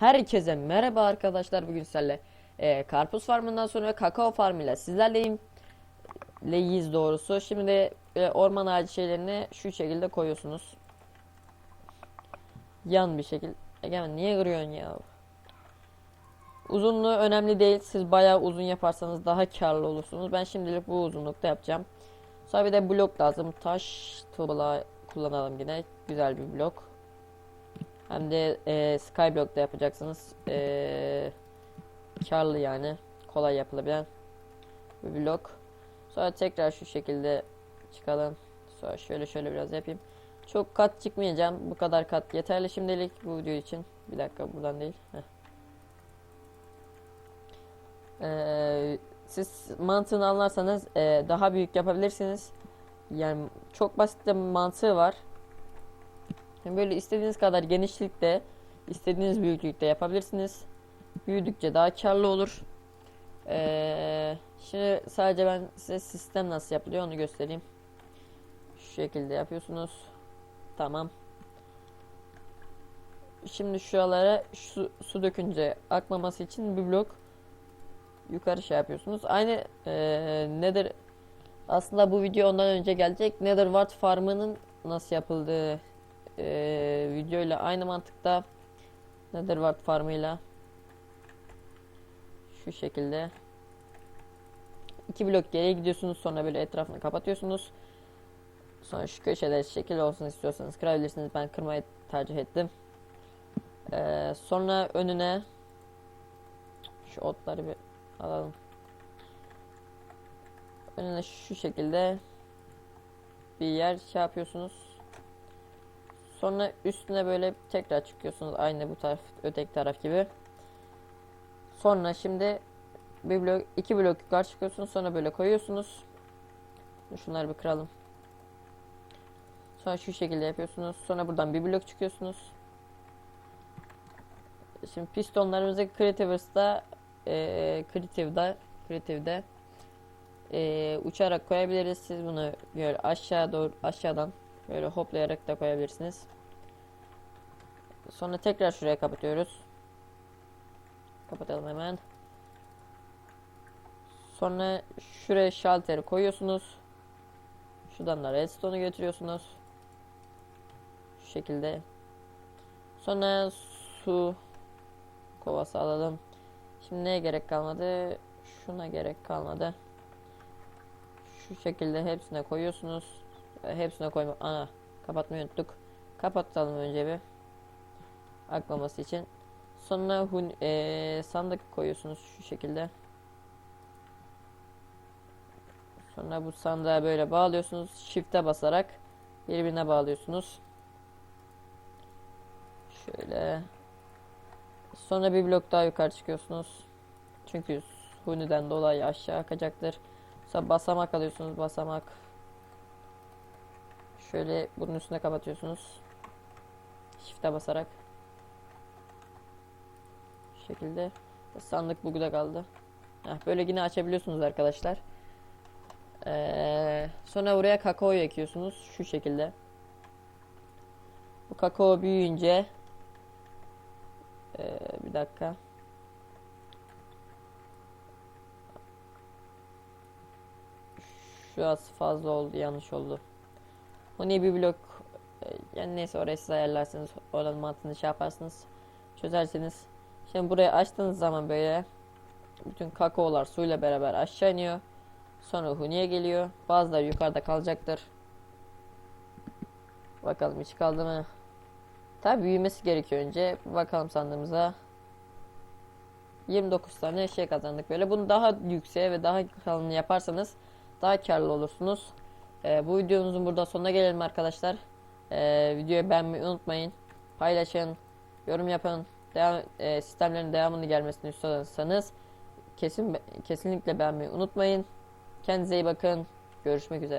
Herkese merhaba arkadaşlar. Bugün sizlerle e, karpuz farmından sonra kakao farmıyla sizlerleyim. Leyiz doğrusu. Şimdi e, orman ağacı şeylerini şu şekilde koyuyorsunuz. Yan bir şekilde Egemen niye kırıyorsun ya? Uzunluğu önemli değil. Siz bayağı uzun yaparsanız daha karlı olursunuz. Ben şimdilik bu uzunlukta yapacağım. Sonra bir de blok lazım. Taş tuğla kullanalım yine. Güzel bir blok hem de e, Skyblock'ta yapacaksınız. E, karlı yani. Kolay yapılabilen bir blok. Sonra tekrar şu şekilde çıkalım. Sonra şöyle şöyle biraz yapayım. Çok kat çıkmayacağım. Bu kadar kat yeterli şimdilik bu video için. Bir dakika buradan değil. Ee, siz mantığını anlarsanız e, daha büyük yapabilirsiniz. Yani çok basit de mantığı var. Böyle istediğiniz kadar genişlikte, istediğiniz büyüklükte yapabilirsiniz. Büyüdükçe daha karlı olur. Ee, şimdi sadece ben size sistem nasıl yapılıyor onu göstereyim. Şu şekilde yapıyorsunuz. Tamam. Şimdi şuralara su, su dökünce akmaması için bir blok yukarı şey yapıyorsunuz. Aynı ee, nedir? Aslında bu video ondan önce gelecek. Netherwart farmının nasıl yapıldığı e, videoyla aynı mantıkta Netherwart farmıyla şu şekilde iki blok geriye gidiyorsunuz sonra böyle etrafını kapatıyorsunuz. Sonra şu köşede şekil olsun istiyorsanız kırabilirsiniz. Ben kırmayı tercih ettim. Ee, sonra önüne şu otları bir alalım. Önüne şu şekilde bir yer şey yapıyorsunuz Sonra üstüne böyle tekrar çıkıyorsunuz aynı bu taraf öteki taraf gibi. Sonra şimdi bir blok iki blok yukarı çıkıyorsunuz sonra böyle koyuyorsunuz. Şunları bir kıralım. Sonra şu şekilde yapıyorsunuz. Sonra buradan bir blok çıkıyorsunuz. Şimdi pistonlarımızı Creative'da e, Creative'da Creative'de e, uçarak koyabiliriz. Siz bunu böyle aşağı doğru aşağıdan Böyle hoplayarak da koyabilirsiniz. Sonra tekrar şuraya kapatıyoruz. Kapatalım hemen. Sonra şuraya şalteri koyuyorsunuz. Şuradan da redstone'u götürüyorsunuz. Şu şekilde. Sonra su kovası alalım. Şimdi neye gerek kalmadı? Şuna gerek kalmadı. Şu şekilde hepsine koyuyorsunuz. Hepsine koyma. Ana kapatmayı unuttuk. Kapatalım önce bir. Aklaması için. Sonra hun, ee, sandık koyuyorsunuz şu şekilde. Sonra bu sandığa böyle bağlıyorsunuz. Shift'e basarak birbirine bağlıyorsunuz. Şöyle. Sonra bir blok daha yukarı çıkıyorsunuz. Çünkü huniden dolayı aşağı akacaktır. Sonra basamak alıyorsunuz. Basamak. Şöyle bunun üstüne kapatıyorsunuz. Shift'e basarak. Şu şekilde. Sandık bug'da kaldı. Heh, böyle yine açabiliyorsunuz arkadaşlar. Ee, sonra buraya kakao ekiyorsunuz. Şu şekilde. Bu kakao büyüyünce ee, bir dakika. Şu az fazla oldu. Yanlış oldu. Honey bir blok e, yani neyse orayı siz ayarlarsınız. Oranın mantığını şey yaparsınız. Çözersiniz. Şimdi burayı açtığınız zaman böyle bütün kakaolar suyla beraber aşağı iniyor. Sonra huniye geliyor. Bazıları yukarıda kalacaktır. Bakalım hiç kaldı mı? Tabi büyümesi gerekiyor önce. Bakalım sandığımıza. 29 tane şey kazandık böyle. Bunu daha yükseğe ve daha kalın yaparsanız daha karlı olursunuz. Ee, bu videomuzun burada sonuna gelelim arkadaşlar. Ee, videoyu beğenmeyi unutmayın. Paylaşın, yorum yapın. Devam, e, sistemlerin devamını gelmesini istiyorsanız kesin kesinlikle beğenmeyi unutmayın. Kendinize iyi bakın. Görüşmek üzere.